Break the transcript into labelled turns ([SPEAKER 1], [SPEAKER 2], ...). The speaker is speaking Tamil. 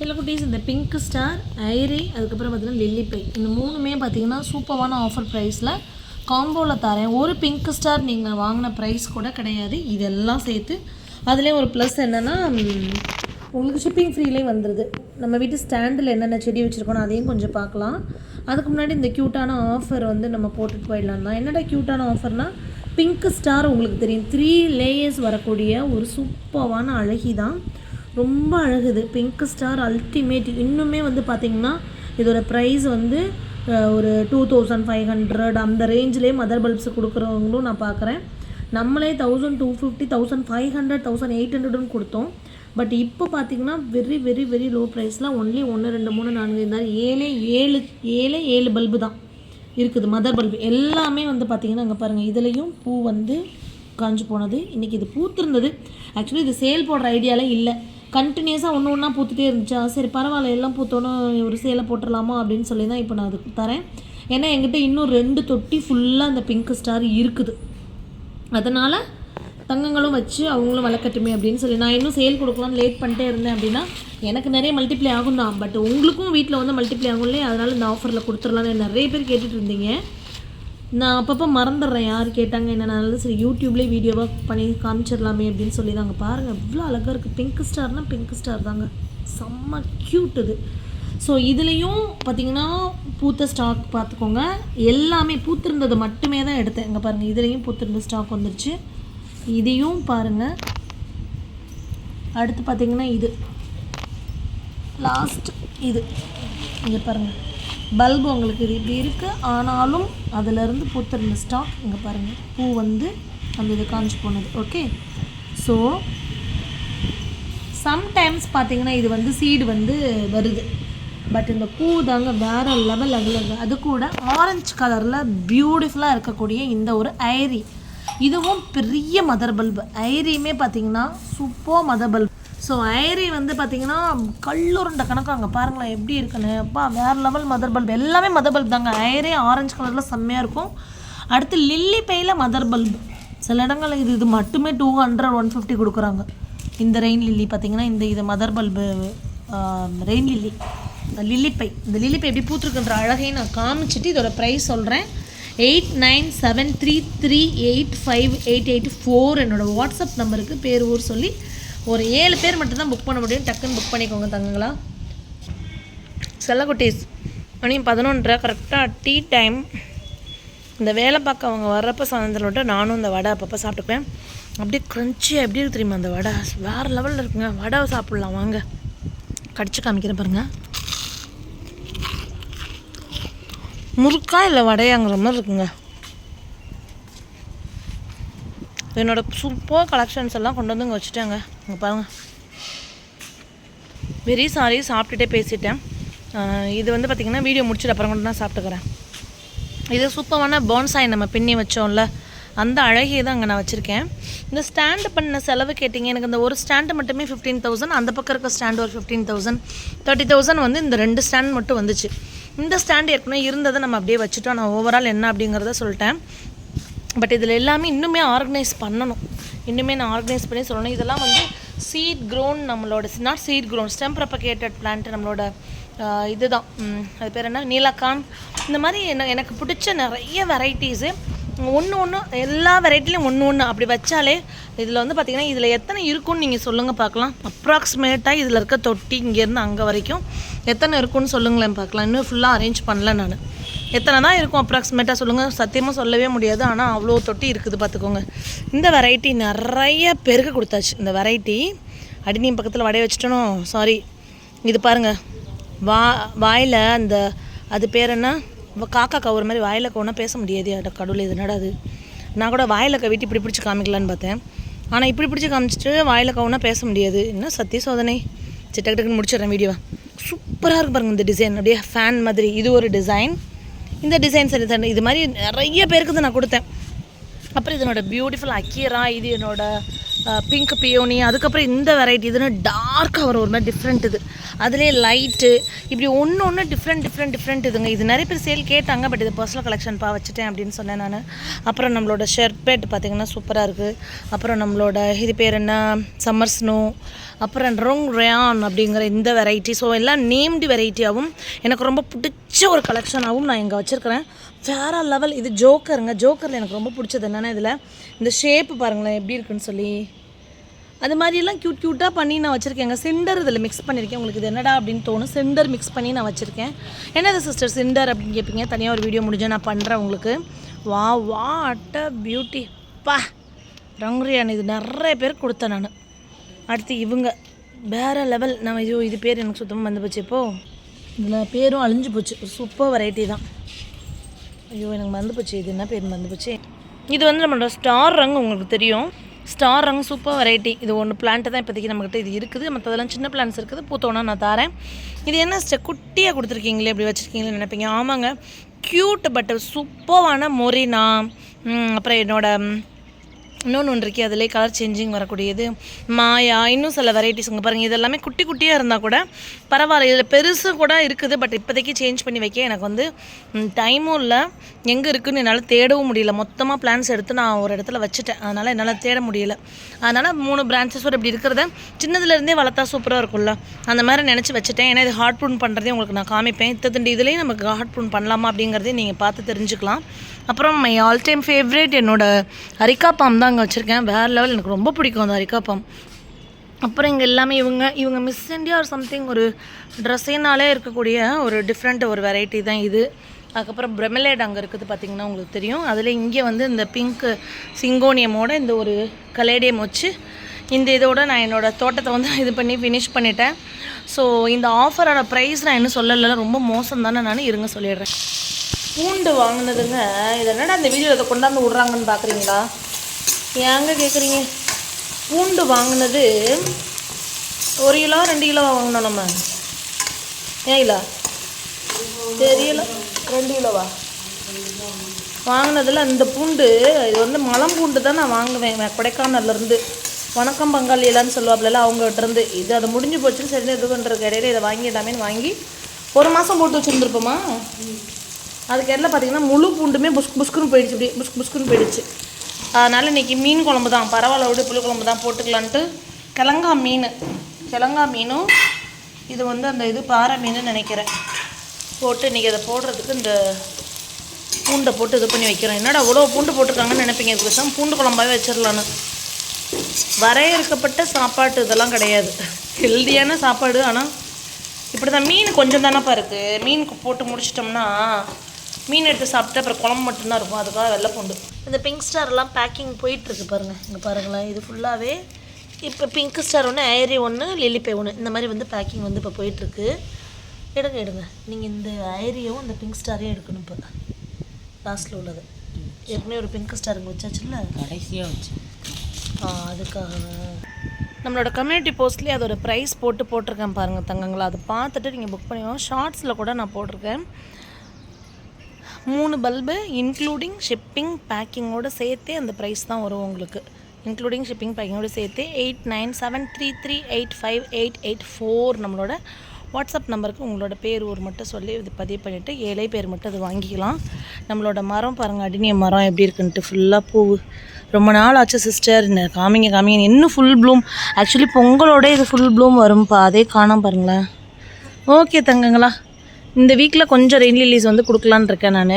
[SPEAKER 1] சில குட்டீஸ் இந்த பிங்க் ஸ்டார் ஐரி அதுக்கப்புறம் பார்த்தீங்கன்னா லில்லி பை இந்த மூணுமே பார்த்தீங்கன்னா சூப்பரான ஆஃபர் ப்ரைஸில் காம்போவில் தரேன். ஒரு பிங்க் ஸ்டார் நீங்கள் வாங்கின ப்ரைஸ் கூட கிடையாது. இதெல்லாம் சேர்த்து அதுலேயும் ஒரு ப்ளஸ் என்னென்னா உங்களுக்கு ஷிப்பிங் ஃப்ரீலே வந்துடுது நம்ம வீட்டு ஸ்டாண்டில் என்னென்ன செடி வச்சுருக்கோம் அதையும் கொஞ்சம் பார்க்கலாம். அதுக்கு முன்னாடி இந்த க்யூட்டான ஆஃபர் வந்து நம்ம போட்டுட்டு போயிடலாம் தான் என்னடா க்யூட்டான ஆஃபர்னால் பிங்க் ஸ்டார் உங்களுக்கு தெரியும். த்ரீ லேயர்ஸ் வரக்கூடிய ஒரு சூப்பரான அழகி தான் ரொம்ப அழகுது. பிங்க் ஸ்டார் அல்டிமேட் இன்னுமே வந்து பார்த்திங்கன்னா இதோட ப்ரைஸ் வந்து ஒரு டூ தௌசண்ட் ஃபைவ் ஹண்ட்ரட் அந்த ரேஞ்சிலே மதர் பல்ப்ஸ் கொடுக்குறவங்களும் நான் பார்க்குறேன் நம்மளே thousand two fifty thousand five hundred thousand eight ஹண்ட்ரட்னு கொடுத்தோம். பட் இப்போ பார்த்தீங்கன்னா வெரி வெரி வெரி லோ ப்ரைஸில் ஒன்லி ஒன்று ரெண்டு மூணு நான்கு இந்த மாதிரி ஏழே ஏழு ஏழே ஏழு பல்பு தான் இருக்குது மதர் பல்பு எல்லாமே வந்து பார்த்திங்கன்னா அங்கே பாருங்கள் இதுலேயும் பூ வந்து காஞ்சு போனது. இன்றைக்கி இது பூத்திருந்தது. ஆக்சுவலி இது சேல் போடுற ஐடியாலே இல்லை. கண்டினியூஸாக ஒன்று ஒன்றா பூத்துட்டே இருந்துச்சா? சரி பரவாயில்ல எல்லாம் பூத்தோன்னு ஒரு சேலை போட்டுடலாமா அப்படின்னு சொல்லி தான் இப்போ நான் அதுக்கு தரேன். ஏன்னா என்கிட்ட இன்னும் ரெண்டு தொட்டி ஃபுல்லாக அந்த பிங்க் ஸ்டார் இருக்குது. அதனால் தங்கங்களும் வச்சு அவங்களும் வளர்க்கட்டுமே அப்படின்னு சொல்லி நான் இன்னும் சேல் கொடுக்கலாம்னு லேட் பண்ணிட்டே இருந்தேன் அப்படின்னா எனக்கு நிறைய மல்டிப்ளை ஆகும் தான் பட் உங்களுக்கும் வீட்டில் வந்து மல்டிப்ளை ஆகும் இல்லையா அதனால் இந்த ஆஃபரில் கொடுத்துடலான்னு நிறைய பேர் கேட்டுட்டு இருந்தீங்க. நான் அப்பப்போ மறந்துடுறேன். யார் கேட்டாங்க என்னென்னாலும் சரி யூடியூப்லேயே வீடியோவாக பண்ணி காமிச்சிடலாமே அப்படின்னு சொல்லி தாங்க பாருங்கள் எவ்வளோ அழகாக இருக்குது பிங்க் ஸ்டார்னால் பிங்க் ஸ்டார் தாங்க. செம்ம க்யூட் இது. ஸோ இதுலேயும் பார்த்தீங்கன்னா பூத்த ஸ்டாக் பார்த்துக்கோங்க எல்லாமே பூத்திருந்தது மட்டுமே தான் எடுத்தேன். இங்கே பாருங்கள் இதுலேயும் பூத்திருந்த ஸ்டாக் வந்துருச்சு. இதையும் பாருங்கள் அடுத்து பார்த்தீங்கன்னா இது. லாஸ்ட் இது. இங்கே பாருங்கள் பல்பு உங்களுக்கு இது இப்படி இருக்குது ஆனாலும் அதிலிருந்து பூத்திருந்த ஸ்டாக் இங்கே பாருங்கள் பூ வந்து அந்த இது காஞ்சி போனது. ஓகே ஸோ சம்டைம்ஸ் பார்த்தீங்கன்னா இது வந்து சீடு வந்து வருது. பட் இந்த பூ தாங்க வேறு லெவல் அதில் அது கூட ஆரஞ்சு கலரில் பியூட்டிஃபுல்லாக இருக்கக்கூடிய இந்த ஒரு ஐரி இதுவும் பெரிய மதர் பல்பு ஐரியுமே பார்த்தீங்கன்னா சூப்பர் மதர் பல்பு ஸோ ஐரி வந்து பார்த்தீங்கன்னா கல்லுருண்ட கணக்கு அங்கே பாருங்களேன் எப்படி இருக்குன்னு. அப்பா வேறு லெவல் மதர் பல்ப் எல்லாமே மதர் பல்ப் தாங்க. ஐரே ஆரஞ்சு கலரில் செம்மையாக இருக்கும். அடுத்து லில்லி பேயில் மதர் பல்ப் சில இடங்களில் இது இது மட்டுமே டூ ஹண்ட்ரட் ஒன் ஃபிஃப்டி கொடுக்குறாங்க. இந்த ரெயின் லில்லி பார்த்தீங்கன்னா இந்த இது மதர் பல்பு ரெயின் லில்லி லில்லிப்பை இந்த லில்லிப்பை எப்படி பூத்துருக்குன்ற அழகையும் நான் காமிச்சிட்டு இதோட ப்ரைஸ் சொல்கிறேன் eight nine seven three three eight five eight eight four என்னோடய வாட்ஸ்அப் நம்பருக்கு பேர் ஊர் சொல்லி ஒரு ஏழு பேர் மட்டும்தான் புக் பண்ண முடியும். டக்குன்னு புக் பண்ணிக்கோங்க தங்கங்களா. செல்லக்குட்டீஸ் மணி பதினொன்றரை. கரெக்டாக டீ டைம் இந்த வேலை பார்க்க அவங்க வர்றப்போ சாயந்தரம் விட்டு நானும் இந்த வடை அப்பப்போ சாப்பிட்டுக்குவேன். அப்படியே க்ரன்ச்சியாக எப்படி இருக்கு தெரியுமா அந்த வடை? வேறு லெவலில் இருக்குங்க. வடை சாப்பிட்லாம். வாங்க. கடிச்சு காமிக்கிறேன் பாருங்க. முறுக்கா இல்லை வடையாங்கிற மாதிரி இருக்குங்க. என்னோட சூப்பர் கலெக்ஷன்ஸ் எல்லாம் கொண்டு வந்து இங்கே வச்சுட்டாங்க. இங்கே பாருங்க. வெரி சாரி சாப்பிட்டுட்டே பேசிட்டேன். இது வந்து பார்த்திங்கன்னா வீடியோ முடிச்சுட்டு அப்புறம் கொண்டு நான் சாப்பிட்டுக்கிறேன். இது சூப்பரான பான்சாய் நம்ம பின்னி வச்சோம்ல. அந்த அழகியை தான் அங்கே நான் வச்சுருக்கேன். இந்த ஸ்டாண்டு பண்ண செலவு கேட்டிங்க. எனக்கு இந்த ஒரு ஸ்டாண்டு மட்டுமே ஃபிஃப்டீன் தௌசண்ட் அந்த பக்கம் இருக்க ஸ்டாண்டு ஒரு ஃபிஃப்டீன் தௌசண்ட் தேர்ட்டி தௌசண்ட் வந்து இந்த ரெண்டு ஸ்டாண்ட் மட்டும் வந்துச்சு. இந்த ஸ்டாண்டு ஏற்கனவே இருந்ததை நம்ம அப்படியே வச்சுட்டோம். நான் ஓவரால் என்ன அப்படிங்கிறத சொல்லிட்டேன். பட் இதில் எல்லாமே இன்னுமே ஆர்கனைஸ் பண்ணணும். இன்னுமே நான் ஆர்கனைஸ் பண்ணி சொல்லணும். இதெல்லாம் வந்து சீட் க்ரோன் நம்மளோட not seed grown stem propagated plant நம்மளோட இதுதான். அது பேர் என்ன? நீலக்கான். இந்த மாதிரி என்ன எனக்கு பிடிச்ச நிறைய வெரைட்டிஸு ஒன்று ஒன்று எல்லா வெரைட்டிலையும் ஒன்று ஒன்று அப்படி வச்சாலே இதில் வந்து பார்த்திங்கன்னா இதில் எத்தனை இருக்குன்னு நீங்கள் சொல்லுங்கள் பார்க்கலாம் அப்ராக்சிமேட்டாக இதில் இருக்க தொட்டி இங்கேருந்து அங்கே வரைக்கும் எத்தனை இருக்குன்னு சொல்லுங்களேன் பார்க்கலாம் இன்னும் ஃபுல்லாக அரேஞ்ச் பண்ணல நான். எத்தனை தான் இருக்கும் அப்ராக்சிமேட்டாக சொல்லுங்கள் சத்தியமாக சொல்லவே முடியாது. ஆனால் அவ்வளோ தொட்டி இருக்குது பார்த்துக்கோங்க இந்த வெரைட்டி நிறைய பேருக்கு கொடுத்தாச்சு. இந்த வெரைட்டி அடிநீம் பக்கத்தில் வடைய வச்சுட்டனோ சாரி இது பாருங்கள் வா வாயில் அந்த அது பேர் என்ன? காக்கா கவுற மாதிரி வாயில் கவுனா பேச முடியாது. அட கடவுள் இது என்னடா அது? நான் கூட வாயில் கவிட்டு இப்படி பிடிச்சி காமிக்கலான்னு பார்த்தேன். ஆனால் இப்படி பிடிச்சி காமிச்சிட்டு வாயில் கவுனா பேச முடியாது. என்ன சத்திய சோதனை? சரி டக்கு டக்குன்னு முடிச்சிடுறேன் வீடியோவை சூப்பராக இருக்கு பாருங்கள் இந்த டிசைன் அப்படியே ஃபேன் மாதிரி. இது ஒரு டிசைன் இந்த டிசைன் சரி இது மாதிரி நிறைய பேருக்கு இதை நான் கொடுத்தேன். அப்புறம் இதனோட பியூட்டிஃபுல் அக்கீரா இது என்னோட பிங்க் பியோனி அதுக்கப்புறம் இந்த வெரைட்டி இதுன்னு டார்க்காக வரும் ஒரு மாதிரி டிஃப்ரெண்ட் இது. அதுலேயே லைட்டு இப்படி ஒன்று ஒன்று டிஃப்ரெண்ட் டிஃப்ரெண்ட் டிஃப்ரெண்ட் இதுங்க. இது நிறைய பேர் சேல் கேட்டாங்க பட் இது பர்சனல் கலெக்ஷன்ப்பா வச்சுட்டேன் அப்படின்னு சொன்னேன் நான். அப்புறம் நம்மளோட ஷெர்பேட் பார்த்திங்கன்னா சூப்பராக இருக்குது அப்புறம் நம்மளோட இது பேர் என்ன? சம்மர் ஸ்னோ அப்புறம் ரொங் ரேயான் அப்படிங்கிற இந்த வெரைட்டி ஸோ எல்லாம் நேம்டு வெரைட்டியாகவும் எனக்கு ரொம்ப பிடிச்ச ஒரு கலெக்ஷனாகவும் நான் இங்கே வச்சுருக்கிறேன். வேற லெவல் இது ஜோக்கருங்க. ஜோக்கரில் எனக்கு ரொம்ப பிடிச்சது என்னென்னா இதில் இந்த ஷேப்பு பாருங்களேன் எப்படி இருக்குன்னு சொல்லி. அது மாதிரியெல்லாம் க்யூட் க்யூட்டாக பண்ணி நான் வச்சுருக்கேங்க. சிண்டர் இதில் மிக்ஸ் பண்ணியிருக்கேன் உங்களுக்கு இது என்னடா அப்படின்னு தோணும். சிண்டர் மிக்ஸ் பண்ணி நான் வச்சுருக்கேன். என்னது சிஸ்டர் சிண்டர் அப்படின்னு கேட்பீங்க தனியாக ஒரு வீடியோ முடிஞ்சால் நான் பண்ணுறேன் உங்களுக்கு. வா வா அட்ட பியூட்டி பா ரங்குரியான் இது நிறைய பேர் கொடுத்தேன் நான். அடுத்து இவங்க. வேறு லெவல் நம்ம ஐயோ இது பேர் எனக்கு சுத்தமாக வந்து போச்சு. இப்போது இதில் பேரும் அழிஞ்சு போச்சு. ஒரு சூப்பர் வெரைட்டி தான். ஐயோ எனக்கு மறந்து போச்சு. இது என்ன பேர் மறந்து போச்சு? இது வந்து நம்மளோட ஸ்டார் ரங் உங்களுக்கு தெரியும். ஸ்டார் ரங் சூப்பர் வெரைட்டி இது ஒன்று பிளான்ட்டு தான் இப்போதைக்கு நம்மக்கிட்ட இது இருக்குது. மற்றதெல்லாம் சின்ன பிளான்ஸ் இருக்குது. பூத்தோன்னா நான் தரேன். இது என்ன குட்டியாக கொடுத்துருக்கீங்களே? இப்படி வச்சுருக்கீங்களே நினைப்பீங்க. ஆமாங்க. க்யூட் பட் சூப்பரான மொரினா. அப்புறம் என்னோடய இன்னொன்று ஒன்று இருக்கே. அதிலே கலர் சேஞ்சிங் வரக்கூடியது. மாயா இன்னும் சில வெரைட்டிஸ் இங்கே பாருங்கள் இதெல்லாமே குட்டி குட்டியாக இருந்தால் கூட பரவாயில்ல. இதில் பெருசு கூட இருக்குது பட் இப்போதைக்கு சேஞ்ச் பண்ணி வைக்க எனக்கு வந்து டைமும் இல்லை. எங்கே இருக்குதுன்னு என்னால் தேடவும் முடியல. மொத்தமாக பிளான்ஸ் எடுத்து நான் ஒரு இடத்துல வச்சுட்டேன். அதனால் என்னால் தேட முடியல. அதனால் மூணு பிரான்ச்சஸோடு இப்படி இருக்கிறத சின்னதுலேருந்தே வளர்த்தா சூப்பராக இருக்கும்ல. அந்த மாதிரி நினச்சி வச்சுட்டேன். ஏன்னா இது ஹார்ட் ப்ரூன் பண்ணுறதே உங்களுக்கு நான் காமிப்பேன். இத்தத்திண்டு இதுலேயும் நமக்கு ஹார்ட் ப்ரூன் பண்ணலாமா அப்படிங்கிறதையும் நீங்கள் பார்த்து தெரிஞ்சுக்கலாம். அப்புறம் மை ஆல் டைம் ஃபேவரேட் என்னோட அரிக்கா பாம் தான் அங்கே வச்சுருக்கேன். வேறு லெவல் எனக்கு ரொம்ப பிடிக்கும் அந்த அரிக்கா பாம் அப்புறம் இங்கே எல்லாமே இவங்க இவங்க மிஸ் இந்தியா ஒரு சம்திங் ஒரு ட்ரெஸ்ஸினாலே இருக்கக்கூடிய ஒரு டிஃப்ரெண்ட் ஒரு வெரைட்டி தான் இது. அதுக்கப்புறம் பிரெமலேட் அங்கே இருக்குது பார்த்தீங்கன்னா உங்களுக்கு தெரியும். அதில் இங்கே வந்து இந்த பிங்க் சிங்கோனியமோட இந்த ஒரு கலேடியம் வச்சு இந்த இதோட நான் என்னோடய தோட்டத்தை வந்து இது பண்ணி ஃபினிஷ் பண்ணிட்டேன். ஸோ இந்த ஆஃபரோட ப்ரைஸ் நான் இன்னும் சொல்லலை. ரொம்ப மோசம் தானே நான் இருங்க சொல்லிடுறேன். பூண்டு வாங்கினதுங்க. இது என்னடா இந்த வீடியோ இதை கொண்டாந்து விட்றாங்கன்னு பார்க்குறீங்களா ஏங்க கேட்குறீங்க பூண்டு வாங்கினது ஒரு கிலோ ரெண்டு கிலோ வாங்கினோம் நம்ம. ஏன் கிலோ? தெரியல ரெண்டு கிலோவா? வாங்கினதில் அந்த பூண்டு இது வந்து மலம் பூண்டு தான் நான் வாங்குவேன். கொடைக்கானல்லேருந்து வணக்கம் பங்காளியலான்னு சொல்லுவாப்புல அவங்ககிட்ட இருந்து. இது அது முடிஞ்சு போச்சுன்னு சரி இது பண்ணுறதுக்கு இடையில இதை வாங்கிடாமேன்னு வாங்கி ஒரு மாதம் போட்டு வச்சுருந்துருப்போமா? அதுக்கு இடத்துல பார்த்தீங்கன்னா முழு பூண்டுமே புஷ்கு புஷ்குன்னு போயிடுச்சு இப்படி புஷ்கு புஷ்குன்னு போயிடுச்சு. அதனால் இன்றைக்கி மீன் குழம்பு தான். பரவாயில்ல விட புளி குழம்பு தான் போட்டுக்கலான்ட்டு. கிழங்கா மீன். கிழங்கா மீனும் இது வந்து அந்த இது பாறை மீன் நினைக்கிறேன். போட்டு இன்றைக்கி அதை போடுறதுக்கு இந்த பூண்டை போட்டு இது பண்ணி வைக்கிறோம். என்னடா அவ்வளோ பூண்டு போட்டிருக்காங்கன்னு நினைப்பீங்க இதுக்கு பூண்டு குழம்பாகவே வச்சிடலான்னு. வரையறுக்கப்பட்ட சாப்பாட்டு இதெல்லாம் கிடையாது. ஹெல்தியான சாப்பாடு ஆனால் இப்படி தான் மீன் கொஞ்சம் தானேப்பா இருக்குது மீன் போட்டு முடிச்சிட்டோம்னா மீன் எடுத்து சாப்பிட்டு அப்புறம் குழம்பு மட்டும்தான் இருக்கும். அதுக்காக வெள்ளை பூண்டு. இந்த பிங்க் ஸ்டார்லாம் பேக்கிங் போயிட்டுருக்கு பாருங்கள் இங்கே பாருங்களேன் இது ஃபுல்லாகவே இப்போ பிங்க் ஸ்டார் ஒன்று ஏரி ஒன்று லில்லிப்பை ஒன்று இந்த மாதிரி வந்து பேக்கிங் வந்து இப்போ போயிட்டுருக்கு. எடுங்க எடுங்க. நீங்கள் இந்த ஐரியும் இந்த பிங்க் ஸ்டாரையும் எடுக்கணும் இப்போ. லாஸ்ட்டில் உள்ளது. ஏற்கனவே ஒரு பிங்க் ஸ்டார் இங்கே வச்சாச்சுல்ல?
[SPEAKER 2] கடைசியாக வச்சு.
[SPEAKER 1] ஆ, அதுக்காக. நம்மளோட கம்யூனிட்டி போஸ்ட்லேயே அதோட ப்ரைஸ் போட்டு போட்டிருக்கேன் பாருங்கள் தங்கங்களா. அதை பார்த்துட்டு நீங்கள் புக் பண்ணிக்கோங்க. ஷார்ட்ஸில் கூட நான் போட்டிருக்கேன். மூணு பல்பு இன்க்ளூடிங் ஷிப்பிங் பேக்கிங்கோடு சேர்த்தே அந்த ப்ரைஸ் தான் வரும் உங்களுக்கு. இன்க்ளூடிங் ஷிப்பிங் பேக்கிங்கோடு சேர்த்து eight nine seven three three eight five eight eight four நம்மளோட வாட்ஸ்அப் நம்பருக்கு உங்களோட பேர் ஊர் மட்டும் சொல்லி இது பதிவு பண்ணிவிட்டு ஏழை பேர் மட்டும் அது வாங்கிக்கலாம். நம்மளோட மரம் பாருங்கள் அடினிய மரம் எப்படி இருக்குன்ட்டு ஃபுல்லாக பூ ரொம்ப நாள் ஆச்சு சிஸ்டர் காமிங்க காமிங்க இன்னும் ஃபுல் ப்ளூம் ஆக்சுவலி பொங்கலோட இது ஃபுல் ப்ளூம் வரும்ப்பா அதே காணாம பாருங்களேன். ஓகே தங்கங்களா. இந்த வீக்கில் கொஞ்சம் ரெயின் லில்லிஸ் வந்து கொடுக்கலான்னு இருக்கேன் நான்.